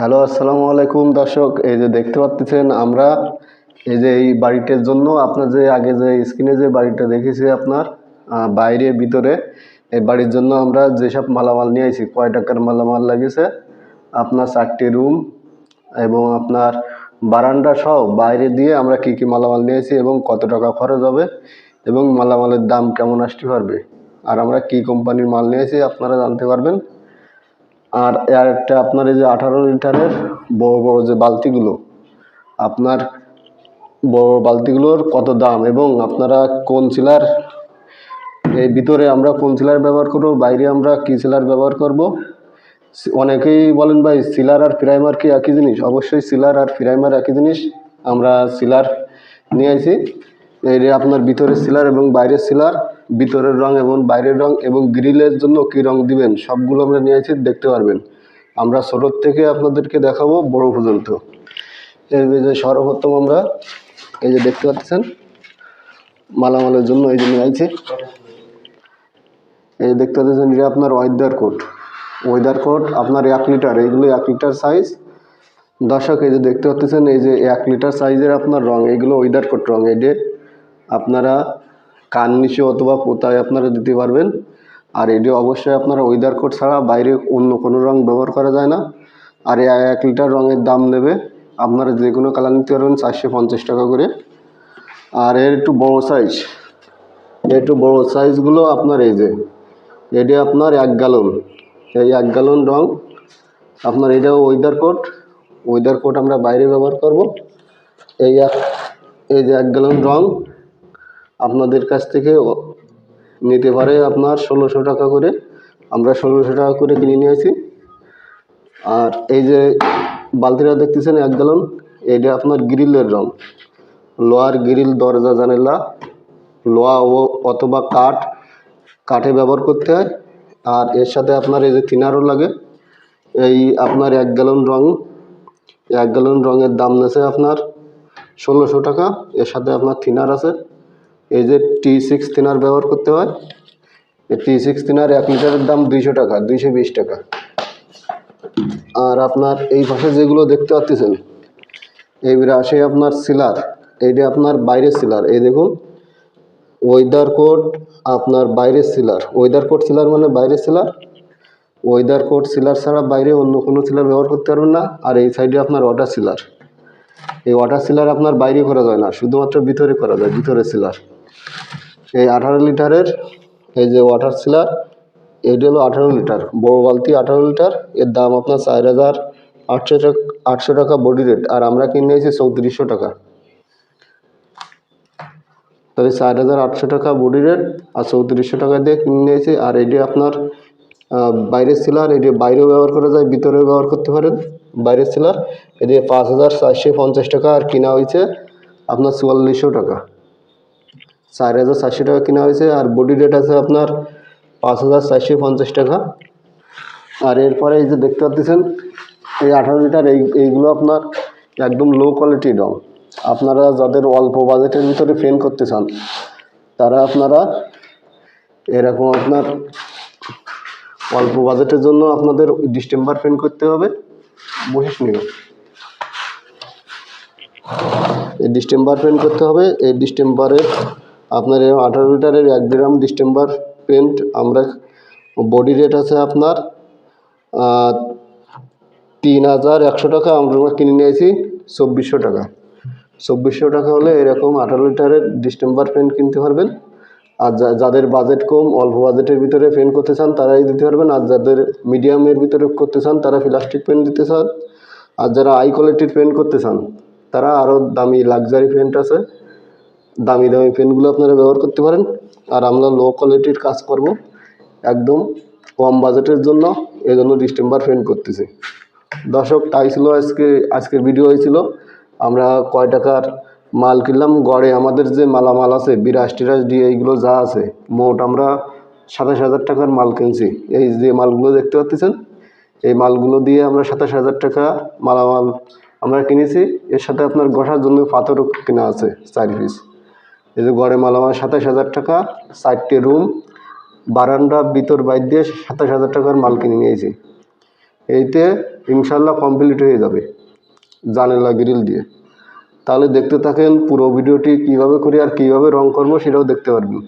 Hello, আসসালামু আলাইকুম। দর্শক, এই যে দেখতে পাচ্ছেন আমরা, এই যে এই বাড়িটার জন্য আপনার যে আগে যে স্ক্রিনে যে বাড়িটা দেখেছি আপনার বাইরে, ভিতরে, এই বাড়ির জন্য আমরা যেসব মালামাল নিয়ে আইছি, কয় টাকার মালামাল লাগিয়েছে আপনার চারটি রুম এবং আপনার বারান্দা সহ বাইরে দিয়ে আমরা কি কি মালামাল নিয়েছি এবং কত টাকা খরচ হবে এবং মালামালের দাম কেমন আসতে পারবে, আর আমরা কি কোম্পানির মাল নিয়েছি আপনারা জানতে পারবেন। আর এর একটা আপনার এই যে আঠারো লিটারের বড় বড় যে বালতিগুলো, আপনার বড় বালতিগুলোর কত দাম এবং আপনারা কোন সিলার এই ভিতরে আমরা কোন সিলার ব্যবহার করব, বাইরে আমরা কি সিলার ব্যবহার করব? অনেকেই বলেন ভাই, সিলার আর প্রাইমার কি একই জিনিস? অবশ্যই সিলার আর প্রাইমার একই জিনিস। আমরা সিলার নিয়ে আসি এই আপনার ভিতরের সিলার এবং বাইরের সিলার ভিতরের রং এবং বাইরের রং এবং গ্রিলের জন্য কী রং দিবেন, সবগুলো আমরা নিয়ে আসি দেখতে পারবেন। আমরা ছোটোর থেকে আপনাদেরকে দেখাবো, বড় পর্যন্ত। সর্বপ্রথম আমরা এই যে দেখতে পাচ্ছেন, মালামালের জন্য এই যে নিয়ে আইছি। এই দেখতে পাচ্ছেন, এটা আপনার ওয়েদার কোট ওয়েদার কোট আপনার এক লিটার, এইগুলো এক লিটার সাইজ দর্শক, এই যে দেখতে পাচ্ছেন, এই যে এক লিটার সাইজের আপনার রং, এইগুলো ওয়েদার কোট রং। এই যে আপনারা কান নিচে অথবা পোতায় আপনারা দিতে পারবেন। আর এটি অবশ্যই আপনারা ওয়েদার কোট ছাড়া বাইরে অন্য কোনো রং ব্যবহার করা যায় না। আর এক লিটার রঙের দাম নেবে। আপনারা যে কোনো কালার নিতে পারবেন চারশো পঞ্চাশ টাকা করে। আর এর একটু বড় সাইজ একটু বড় সাইজগুলো আপনার এই যে, এটি আপনার এক গ্যালন এই এক গ্যালন রং। আপনার এটাও ওয়েদার কোট ওয়েদার কোট আমরা বাইরে ব্যবহার করব। এই এক, এই যে এক গ্যালন রং। আপনাদের কাছ থেকে নিতে পারে আপনার ষোলোশো টাকা করে। আমরা ষোলোশো টাকা করে কিনে নিয়েছি আর এই যে বালতিটা দেখতেছেন এক গ্যালন এটা আপনার গ্রিলের রং। লোহার গ্রিল, দরজা, জানালা, লোহা ও অথবা কাঠ, কাঠে ব্যবহার করতে হয়। আর এর সাথে আপনার এই যে থিনারও লাগে। এই আপনার এক গ্যালন রং, এক গ্যালন রঙের দাম নেছে আপনার ষোলোশো টাকা। এর সাথে আপনার থিনার আছে। এই যে টি সিক্স থিনার ব্যবহার করতে হয় টি সিক্স থিনার এক লিটারের দাম দুইশো টাকা, দুইশো বিশ টাকা। আর আপনার এই পাশে যেগুলো দেখতে পাচ্ছেন এই আসে আপনার সিলার, এইটা আপনার বাইরের সিলার। এই দেখুন ওয়েদার কোড আপনার বাইরের সিলার। ওয়েদার কোড সিলার মানে বাইরের সিলার। ওয়েদার কোড সিলার ছাড়া বাইরে অন্য কোনো সিলার ব্যবহার করতে পারবেন না। আর এই সাইডে আপনার ওয়াটার সিলার। এই ওয়াটার সিলার আপনার বাইরে করা যায় না, শুধুমাত্র ভিতরে করা যায় ভিতরে সিলার। এই আঠারো লিটারের এই যে ওয়াটার সিলার এটি হলো আঠারো লিটার, বড় বালতি আঠারো লিটার, এর দাম আপনার চার হাজার আটশো টাকা আটশো টাকা বডি রেট আর আমরা কিনে এসেছি চৌত্রিশশো টাকা। তাহলে চার হাজার আটশো টাকা বডি রেট আর চৌত্রিশশো টাকা দিয়ে কিনে নিয়েছি, আর এটি আপনার বাইরের সিলার এটি বাইরেও ব্যবহার করা যায়, ভিতরেও ব্যবহার করতে পারেন। বাইরের সিলার এটি পাঁচ হাজার চারশো পঞ্চাশ টাকা আর কিনা হয়েছে আপনার চুয়াল্লিশশো টাকা। চার হাজার চারশো টাকা কেনা হয়েছে আর বডি রেট আছে আপনার পাঁচ হাজার চারশো পঞ্চাশ টাকা। আর এরপরে এই যে দেখতে পাচ্ছেন, এই আঠারো লিটার এই, এইগুলো আপনার একদম লো কোয়ালিটির রং আপনারা যাদের অল্প বাজেটের ভিতরে ফেন করতে চান, তারা আপনারা এরকম আপনার অল্প বাজেটের জন্য আপনাদের ডিস্টেম্বার ফেন করতে হবে বসিস নিল এই ডিস্টেম্বার পেন্ট করতে হবে, এই ডিস্টেম্বারের আপনার এই আঠারো লিটারের এক গ্রাম ডিস্টেম্বার পেন্ট, আমরা বডি রেট আছে আপনার তিন হাজার একশো টাকা, আমরা কিনে নিয়েছি চব্বিশশো টাকা। চব্বিশশো টাকা হলে এরকম আঠারো লিটারের ডিস্টেম্বার পেন্ট কিনতে পারবেন। আর যাদের বাজেট কম, অল্প বাজেটের ভিতরে পেন্ট করতে চান, তারাই দিতে পারবেন। আর যাদের মিডিয়ামের ভিতরে করতে চান, তারা প্লাস্টিক পেন্ট দিতে চান। আর যারা হাই কোয়ালিটির পেন্ট করতে চান, তারা আরও দামি লাক্সারি পেন্ট আছে। দামি দামি পেনগুলো আপনারা ব্যবহার করতে পারেন। আর আমরা লো কোয়ালিটির কাজ করব। একদম কম বাজেটের জন্য এই জন্য ডিস্টেম্বার পেন্ট করতেছি। দর্শক, তাই ছিল আজকে, আজকের ভিডিও হয়েছিল আমরা কয় টাকার মাল কিনলাম? গড়ে আমাদের যে মালামাল আছে, বিরাশ টিরাশ দিয়ে এইগুলো যা আছে, মোট আমরা সাতাশ হাজার টাকার মাল কিনছি। এই যে মালগুলো দেখতে পাচ্ছেন, এই মালগুলো দিয়ে আমরা সাতাশ হাজার টাকা মালামাল আমরা কিনেছি। এর সাথে আপনার ঘষার জন্য পাথরও কেনা আছে, চার পিস এই যে গড়ে মালামাল সাতাশ হাজার টাকা, চারটি রুম বারান্দা, ভিতর বাইর দিয়ে সাতাশ হাজার টাকার মাল কিনে নিয়েছি এইতে ইনশাল্লাহ কমপ্লিট হয়ে যাবে জানেলা গ্রিল দিয়ে। তাহলে দেখতে থাকেন পুরো ভিডিওটি কীভাবে করি আর কীভাবে রং করব সেটাও দেখতে পারবেন।